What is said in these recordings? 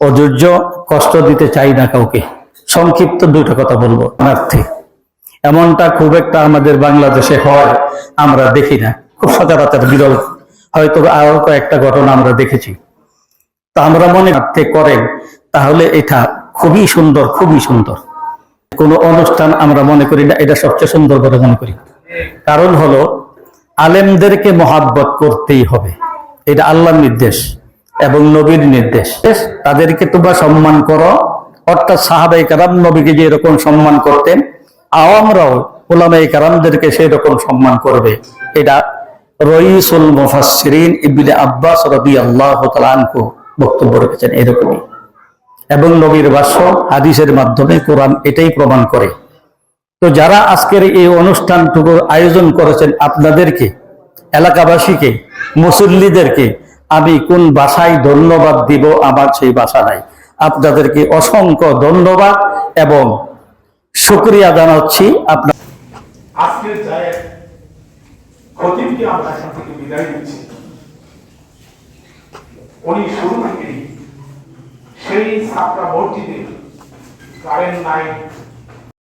অধৈর্য, কষ্ট দিতে চাই না কাউকে। সংক্ষিপ্ত দুইটা কথা বলব, অনার্থে। এমনটা খুব একটা আমাদের বাংলাদেশে হয়, আমরা দেখি না। খুব সচরাচর বিরল। হয়তো আরও কয়েকটা ঘটনা আমরা দেখেছি। তা আমরা মনে করতে করেন, তাহলে এটা খুবই সুন্দর খুবই সুন্দর। কোন অনুষ্ঠান আমরা মনে করি না, এটা সবচেয়ে সুন্দর বলে মনে করি। কারণ হলো আলেমদেরকে মহাব্বত করতেই হবে। এটা আল্লাহর নির্দেশ এবং নবীর নির্দেশ। তাদেরকে তোমরা সম্মান করো। অর্থাৎ সাহাবাই কারাম নবীকে যে এরকম সম্মান করতেন, আওয়ামরাও ওলামাই কারামদেরকে সেই রকম সম্মান করবে। এটা রইসুল মুফাসসিরিন ইবনে আব্বাস রাদিয়াল্লাহু তাআলা আনহু বক্তব্য রেখেছেন এরকমই। এবং নবীর ভাষ্য, হাদিসের মাধ্যমে কোরআন এটাই প্রমাণ করে। তো যারা আজকের এই অনুষ্ঠানটুকু আয়োজন করেছেন আপনাদেরকে, এলাকাবাসীকে, মুসল্লিদেরকে, আমি কোন ভাষায় ধন্যবাদ দিব, আমার সেই ভাষা নাই। আপনাদেরকে অসংখ্য ধন্যবাদ এবং শুক্রিয়া জানাচ্ছি আপনার আজকের উনি শুরু থেকেই সেই ছাত্রা মসজিদে কারেন্ট নাই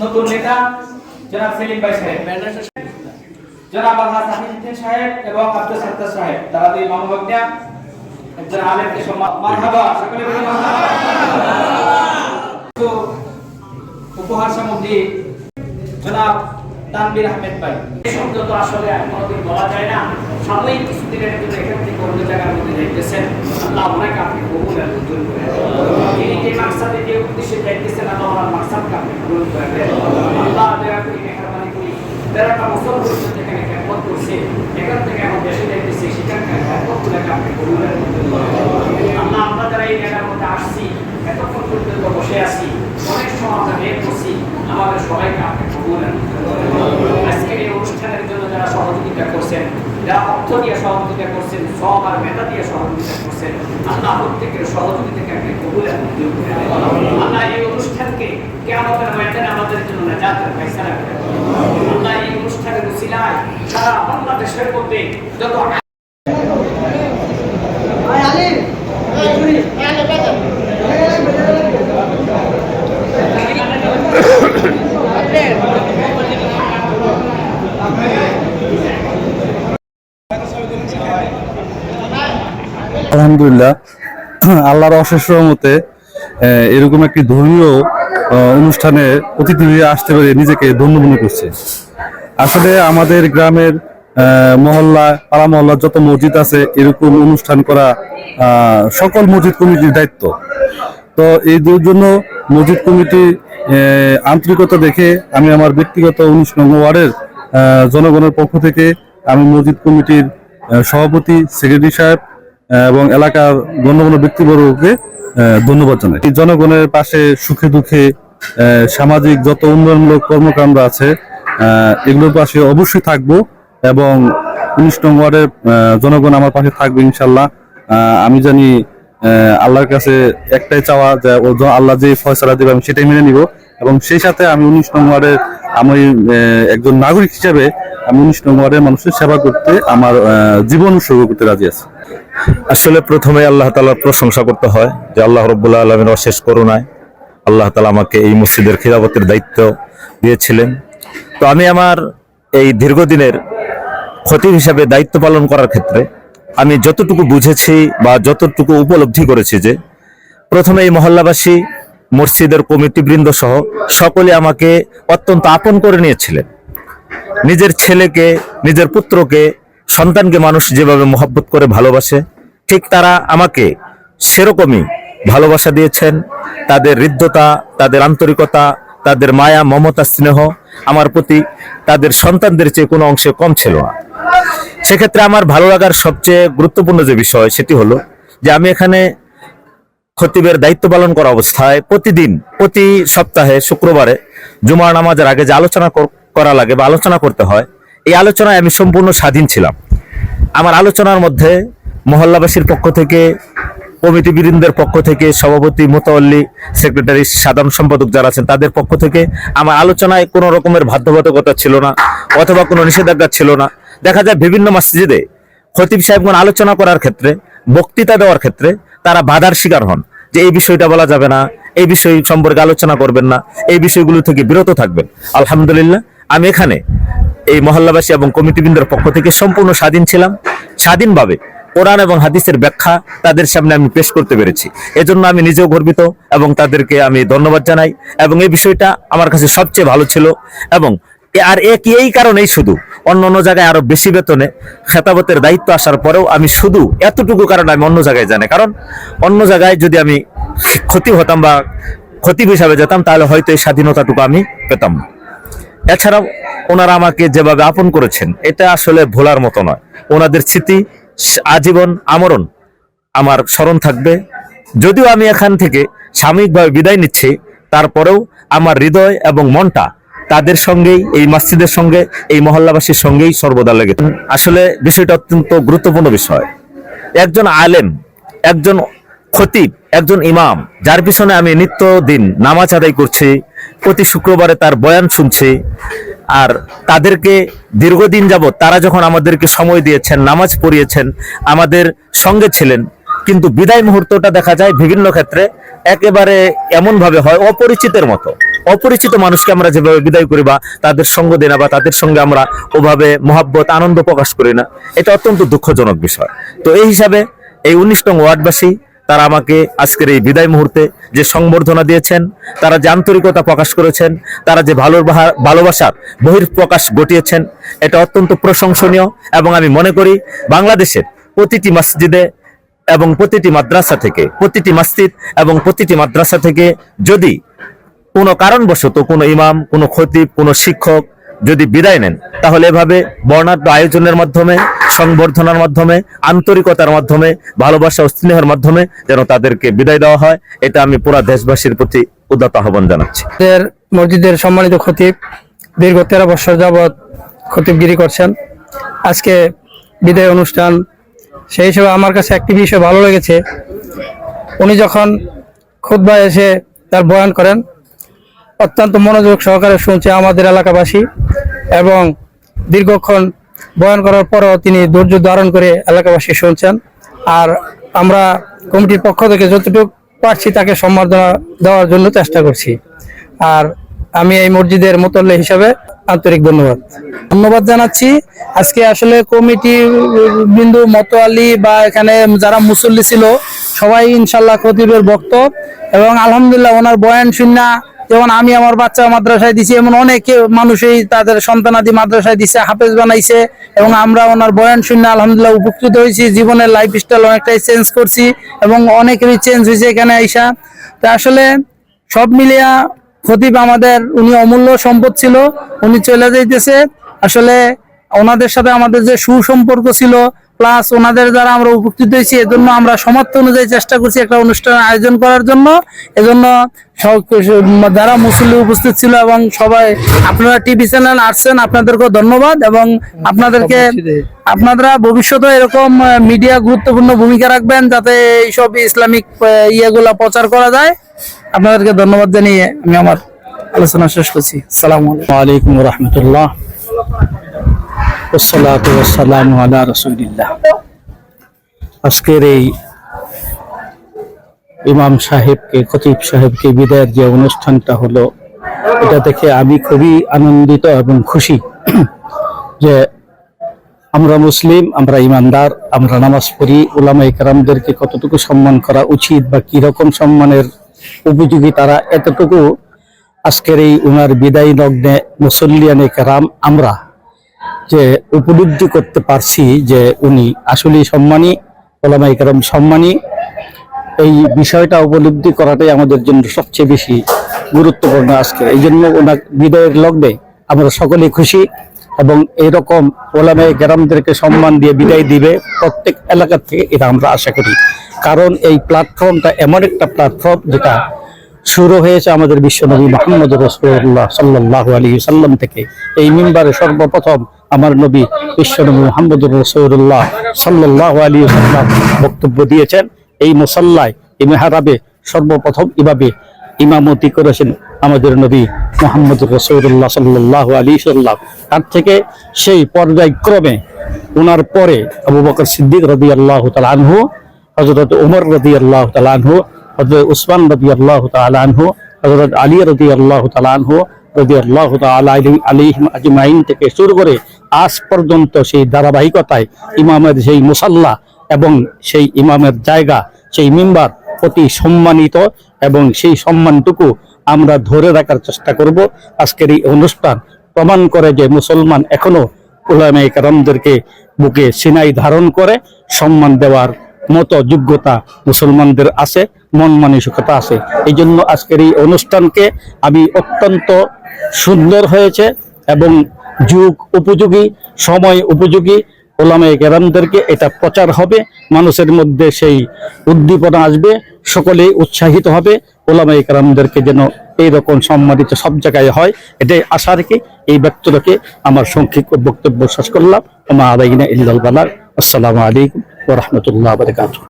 নতুন নেতা, জনাব সেলিম ভাই সাহেব। জনাব সাহেব এবং আব্দুল সত্তার সাহেব। তারা দুই একজন উপহার সামগ্রী, জনাব তানবীর আহমেদ ভাই। এই শব্দ তো আসলে কোনোদিন বলা যায় না। সাময়িক কিছুদিনের জন্য এখান থেকে অন্য জায়গার মধ্যে যাইতেছেন। আল্লাহ ওনাকে আপনি কবুল আর মঞ্জুর করে তিনি যে মাকসাদে যে উদ্দেশ্যে যাইতেছেন, আল্লাহ ওনার মাকসাদকে আপনি পূরণ করে আল্লাহ দয়া করে মেহরবানি করি যারা বছর পর্যন্ত যেখানে খেদমত করছে, এখান থেকে এখন দেশে যাইতেছে, সেখানকার খেদমতগুলোকে আপনি কবুল আর মঞ্জুর করে আল্লাহ আমরা যারা এই জায়গার মধ্যে আসছি এতক্ষণ পর্যন্ত বসে আছি অনেক আমরা বের করছি আমাদের সবাইকে আপনি কবুল আর মঞ্জুর করে দেন। আজকের এই অনুষ্ঠানের জন্য যারা সহযোগিতা করছেন, যারা অর্থ দিয়ে সহযোগিতা করছেন, সব আর মেধা দিয়ে সহযোগিতা করছেন, আল্লাহ প্রত্যেকের সহযোগিতাকে আপনি কবুল আর মঞ্জুর করে দেন। আল্লাহ এই অনুষ্ঠানকে কেমতের ময়দানে আমাদের জন্য নাজাতের ফয়সালা করে আল্লাহ এই অনুষ্ঠানের উসিলায় সারা বাংলাদেশের মধ্যে যত আলহামদুলিল্লাহ, আল্লাহর অশেষ রহমতে এরকম একটি ধর্মীয় অনুষ্ঠানে অতিথি হয়ে আসতে পেরে নিজেকে ধন্য মনে করছে। আসলে আমাদের গ্রামের মহল্লা, পাড়া মহল্লার যত মসজিদ আছে, এরকম অনুষ্ঠান করা সকল মসজিদ কমিটির দায়িত্ব। তো এই জন্য মসজিদ কমিটি আন্তরিকতা দেখে আমি আমার ব্যক্তিগত উনিশ নং ওয়ার্ডের জনগণের পক্ষ থেকে আমি মসজিদ কমিটির সভাপতি, সেক্রেটারি সাহেব এবং এলাকার গণ্যমান্য ব্যক্তিবর্গকে ধন্যবাদ জানাই। জনগণের পাশে সুখে দুঃখে সামাজিক যত উন্নয়নমূলক কর্মকাণ্ড আছে এগুলোর পাশে অবশ্যই থাকব এবং উনিশ নং ওয়ার্ডের জনগণ আমার পাশে থাকবে ইনশাল্লাহ। আমি জানি আল্লাহর কাছে একটাই চাওয়া যে আল্লাহ যে ফয়সালা দেবে আমি সেটাই মেনে নিব। এবং সেই সাথে আমি উনিশ নং ওয়ার্ডের, আমি একজন নাগরিক হিসেবে আমি উনিশ নং ওয়ার্ডের মানুষের সেবা করতে, আমার জীবন উৎসর্গ করতে রাজি আছি। আসলে প্রথমে আল্লাহ তালার প্রশংসা করতে হয় যে আল্লাহ রব্বুল্লাহ আলমের অশেষ করুণায় আল্লাহ তালা আমাকে এই মসজিদের খিলাফতের দায়িত্ব দিয়েছিলেন। তো আমি আমার এই দীর্ঘদিনের খতিব হিসাবে দায়িত্ব পালন করার ক্ষেত্রে আমি যতটুকু বুঝেছি বা যতটুকু উপলব্ধি করেছি যে প্রথমে এই মহল্লাবাসী, মসজিদের কমিটিবৃন্দ সহ সকলে আমাকে অত্যন্ত আপন করে নিয়েছিলেন। নিজের ছেলেকে, নিজের পুত্রকে, সন্তানকে মানুষ যেভাবে মহব্বত করে ভালোবাসে, ঠিক তারা আমাকে সেরকমই ভালোবাসা দিয়েছেন। তাদের হৃদ্যতা, তাদের আন্তরিকতা, তাদের মায়া, মমতা, স্নেহ আমার প্রতি তাদের সন্তানদের চেয়ে কোনো অংশে কম ছিল না। সেক্ষেত্রে আমার ভালো লাগার সবচেয়ে গুরুত্বপূর্ণ যে বিষয় সেটি হলো যে আমি এখানে খতিবের দায়িত্ব পালন করা অবস্থায় প্রতিদিন, প্রতি সপ্তাহে, শুক্রবারে জুমার নামাজের আগে যে আলোচনা কর- লাগে বা আলোচনা করতে হয়, এই আলোচনায় আমি সম্পূর্ণ স্বাধীন ছিলাম। আমার আলোচনার মধ্যে মহল্লাবাসীর পক্ষ থেকে কমিটি বৃন্দের পক্ষ থেকে, সভাপতি মোতাল্লি সেক্রেটারি সাধারণ সম্পাদক যারা আছেন, তাদের পক্ষ থেকে আমার আলোচনায় কোনো রকমের বাধ্যবাধকতা ছিল না, অথবা কোনো নিষেধাজ্ঞা ছিল না। দেখা যায় বিভিন্ন মসজিদে খতিব সাহেবগণ আলোচনা করার ক্ষেত্রে, বক্তৃতা দেওয়ার ক্ষেত্রে তারা বাধার শিকার হন যে এই বিষয়টা বলা যাবে না, এই বিষয় সম্পর্কে আলোচনা করবেন না, এই বিষয়গুলো থেকে বিরত থাকবেন। আলহামদুলিল্লাহ আমি এখানে এই মহল্লাবাসী এবং কমিটিবৃন্দের পক্ষ থেকে সম্পূর্ণ স্বাধীন ছিলাম। স্বাধীনভাবে কোরআন এবং হাদিসের ব্যাখ্যা তাদের সামনে আমি পেশ করতে পেরেছি। এজন্য আমি নিজেও গর্বিত এবং তাদেরকে আমি ধন্যবাদ জানাই এবং এই বিষয়টা আমার কাছে সবচেয়ে ভালো ছিল এবং আর এক এই কারণেই শুধু অন্য অন্য জায়গায় আরও বেশি বেতনে খেতাবতের দায়িত্ব আসার পরেও আমি শুধু এতটুকু কারণে আমি অন্য জায়গায় জানি। কারণ অন্য জায়গায় যদি আমি ক্ষতি হতাম বা ক্ষতি হিসাবে যেতাম, তাহলে হয়তো এই স্বাধীনতাটুকু আমি পেতাম না। এছাড়াও ওনারা আমাকে যেভাবে আপন করেছেন, এটা আসলে ভোলার মতো নয়। ওনাদের স্মৃতি, আজীবন আমরণ আমার স্মরণ থাকবে। যদিও আমি এখান থেকে সাময়িকভাবে বিদায় নিচ্ছি, তারপরেও আমার হৃদয় এবং মনটা তাদের সঙ্গেই, এই মসজিদের সঙ্গে, এই মহল্লাবাসীর সঙ্গেই সর্বদা লেগে আসলে বিষয়টা অত্যন্ত গুরুত্বপূর্ণ বিষয়। একজন আলেম, একজন খতিব একজন ইমাম, যার পিছনে আমি নিত্য দিন নামাজ আদায় করছি, প্রতি শুক্রবারে তার বয়ান শুনছি, আর তাদেরকে দীর্ঘদিন যাবত তারা যখন আমাদেরকে সময় দিয়েছেন, নামাজ পড়িয়েছেন, আমাদের সঙ্গে ছিলেন, কিন্তু বিদায় মুহূর্তটা দেখা যায় বিভিন্ন ক্ষেত্রে একেবারে এমনভাবে হয়, অপরিচিতের মতো। অপরিচিত মানুষকে আমরা যেভাবে বিদায় করি বা তাদের সঙ্গ দিই না বা তাদের সঙ্গে আমরা ওভাবে মহাব্বত, আনন্দ প্রকাশ করি না, এটা অত্যন্ত দুঃখজনক বিষয়। তো এই হিসাবে এই উনিশ নং ওয়ার্ডবাসী তারা আমাকে আজকের এই বিদায় মুহূর্তে যে সংবর্ধনা দিয়েছেন, তারা যে আন্তরিকতা প্রকাশ করেছেন, তারা যে ভালো ভালোবাসার বহির প্রকাশ ঘটিয়েছেন, এটা অত্যন্ত প্রশংসনীয় এবং আমি মনে করি বাংলাদেশের প্রতিটি মসজিদে এবং প্রতিটি মাদ্রাসা থেকে, প্রতিটি মসজিদ এবং প্রতিটি মাদ্রাসা থেকে যদি কোনো কারণবশত কোনো ইমাম, কোনো খতিব, কোনো শিক্ষক যদি বিদায় নেন, তাহলে এভাবে বর্ণাঢ্য আয়োজনের মাধ্যমে, সংবর্ধনার মাধ্যমে, আন্তরিকতার মাধ্যমে, ভালোবাসা ও স্নেহের মাধ্যমে যেন তাদেরকে বিদায় দেওয়া হয়, এটা আমি পুরা দেশবাসীর প্রতি উদাত আহ্বান জানাচ্ছি। মসজিদের সম্মানিত খতিব, দীর্ঘ তেরো বছর যাবৎ খতিবগিরি করছেন। আজকে বিদায় অনুষ্ঠান, সেই হিসেবে আমার কাছে একটি বিষয় ভালো লেগেছে। উনি যখন খুদ্া এসে তার বয়ান করেন অত্যন্ত মনোযোগ সহকারে শুনছে আমাদের এলাকাবাসী এবং দীর্ঘক্ষণ বয়ান করার পরও তিনি ধৈর্য ধারণ করে এলাকাবাসী শুনছেন। আর আমরা কমিটির পক্ষ থেকে যতটুকু পারছি তাকে সম্বর্ধনা দেওয়ার জন্য চেষ্টা করছি। আর আমি এই মসজিদের মোতল্লে হিসাবে আন্তরিক ধন্যবাদ। ধন্যবাদ জানাচ্ছি। আজকে আসলে কমিটি বিন্দু মতোয়ালি বা এখানে যারা মুসল্লি ছিল, সবাই ইনশাল্লাহ খতিবের ভক্ত এবং আলহামদুলিল্লাহ ওনার বয়ান শুননা যেমন আমি আমার বাচ্চা মাদ্রাসায় দিছি, এমন অনেক মানুষই তাদের সন্তানাদি মাদ্রাসায় দিছে, হাফেজ বানাইছে, এবং আমরা ওনার বয়ান শুনে আলহামদুলিল্লাহ উপকৃত হয়েছি, জীবনের লাইফ স্টাইল অনেকটাই চেঞ্জ করছি, এবং অনেকেরই চেঞ্জ হয়েছে এখানে আইসা। তো আসলে সব মিলিয়া খতিব আমাদের, উনি অমূল্য সম্পদ ছিল, উনি চলে যাইতেছে। আসলে ওনাদের সাথে আমাদের যে সুসম্পর্ক ছিল প্লাস ওনাদের দ্বারা আমরা উপকৃত হয়েছি এজন্য আমরা সমর্থ অনুযায়ী চেষ্টা করছি একটা অনুষ্ঠান আয়োজন করার জন্য। এজন্য সব- যারা মুসল্লি উপস্থিত ছিল এবং সবাই আপনারা টিভি চ্যানেল আসছেন আপনাদেরকে ধন্যবাদ এবং আপনাদেরকে আপনারা ভবিষ্যতে এরকম মিডিয়া গুরুত্বপূর্ণ ভূমিকা রাখবেন যাতে এইসব ইসলামিক ইয়েগুলা প্রচার করা যায়। আপনাদেরকে ধন্যবাদ জানিয়ে আমি আমার আলোচনা শেষ করছি। সালাম আলাইকুম। ওয়ালাইকুম রহমতুল্লাহ। আজকের এই ইমাম সাহেবকে, খতিব সাহেবকে বিদায়ের যে অনুষ্ঠানটা হলো, এটা দেখে আমি খুবই আনন্দিত এবং খুশি যে আমরা মুসলিম, আমরা ইমানদার, আমরা নামাজ পড়ি ওলামা ইকরামদেরকে কতটুকু সম্মান করা উচিত বা কি রকম সম্মানের উপযোগী তারা এতটুকু আজকের এই উনার বিদায় লগ্নে মুসল্লিয়ান কেরাম আমরা যে উপলব্ধি করতে পারছি যে উনি আসলে সম্মানী ওলামাই কেরাম সম্মানী। এই বিষয়টা উপলব্ধি করাটাই আমাদের জন্য সবচেয়ে বেশি গুরুত্বপূর্ণ আজকে। এই জন্য ওনার বিদায়ের লগ্নে আমরা সকলেই খুশি এবং এরকম ওলামাই গ্রামদেরকে সম্মান দিয়ে বিদায় দিবে প্রত্যেক এলাকা থেকে এটা আমরা আশা করি। কারণ এই প্ল্যাটফর্মটা এমন একটা প্ল্যাটফর্ম যেটা শুরু হয়েছে আমাদের বিশ্বনবী মোহাম্মদ রসুল্লাহ সাল্লাহ আলী সাল্লাম থেকে। এই মিম্বারে সর্বপ্রথম আমার নবী বিশ্বনবী মোহাম্মদ রসুল্লাহ সাল্লাহ আলী সাল্লাম বক্তব্য দিয়েছেন। এই মুসাল্লায়, এই মেহারাবে সর্বপ্রথম এভাবে ইমামতি করেছেন আমাদের নবী মোহাম্মদ রসুল্লাহ সাল্লাহ আলী সাল্লাম তার থেকে সেই পর্যায়ক্রমে ওনার পরে আবু বকর সিদ্দিক রবি আল্লাহ আনহু হজরত উমর রদি আল্লাহ তালানহু হজরত উসমান রদি আল্লাহ তালানহু হজরত আলী রদি আল্লাহ তালানহু রদি আল্লাহ আলিহিম আজমাইন থেকে শুরু করে আজ পর্যন্ত সেই ধারাবাহিকতায় ইমামের সেই মুসাল্লা এবং সেই ইমামের জায়গা, সেই মিম্বার অতি সম্মানিত এবং সেই সম্মানটুকু আমরা ধরে রাখার চেষ্টা করব। আজকের এই অনুষ্ঠান প্রমাণ করে যে মুসলমান এখনও উলামায়ে কেরামদেরকে বুকে সিনাই ধারণ করে, সম্মান দেওয়ার মতো যোগ্যতা মুসলমানদের আছে। মন মানসিকতা আছে। এই জন্য আজকের এই অনুষ্ঠানকে আমি অত্যন্ত সুন্দর হয়েছে এবং যুগ উপযোগী, সময় উপযোগী ওলামায়ে কেরামদেরকে এটা প্রচার হবে। মানুষের মধ্যে সেই উদ্দীপনা আসবে, সকলেই উৎসাহিত হবে। ওলামায়ে কেরামদেরকে যেন এইরকম সম্মানিত সব জায়গায় হয়, এটাই আশা রেখে এই ব্যক্ত রেখে আমার সংক্ষিপ্ত বক্তব্য শেষ করলাম। আমার আদাইনা ইল্লাল বালার আসসালামু আলাইকুম ওরহমতুল্লাহ বারকাতুহ।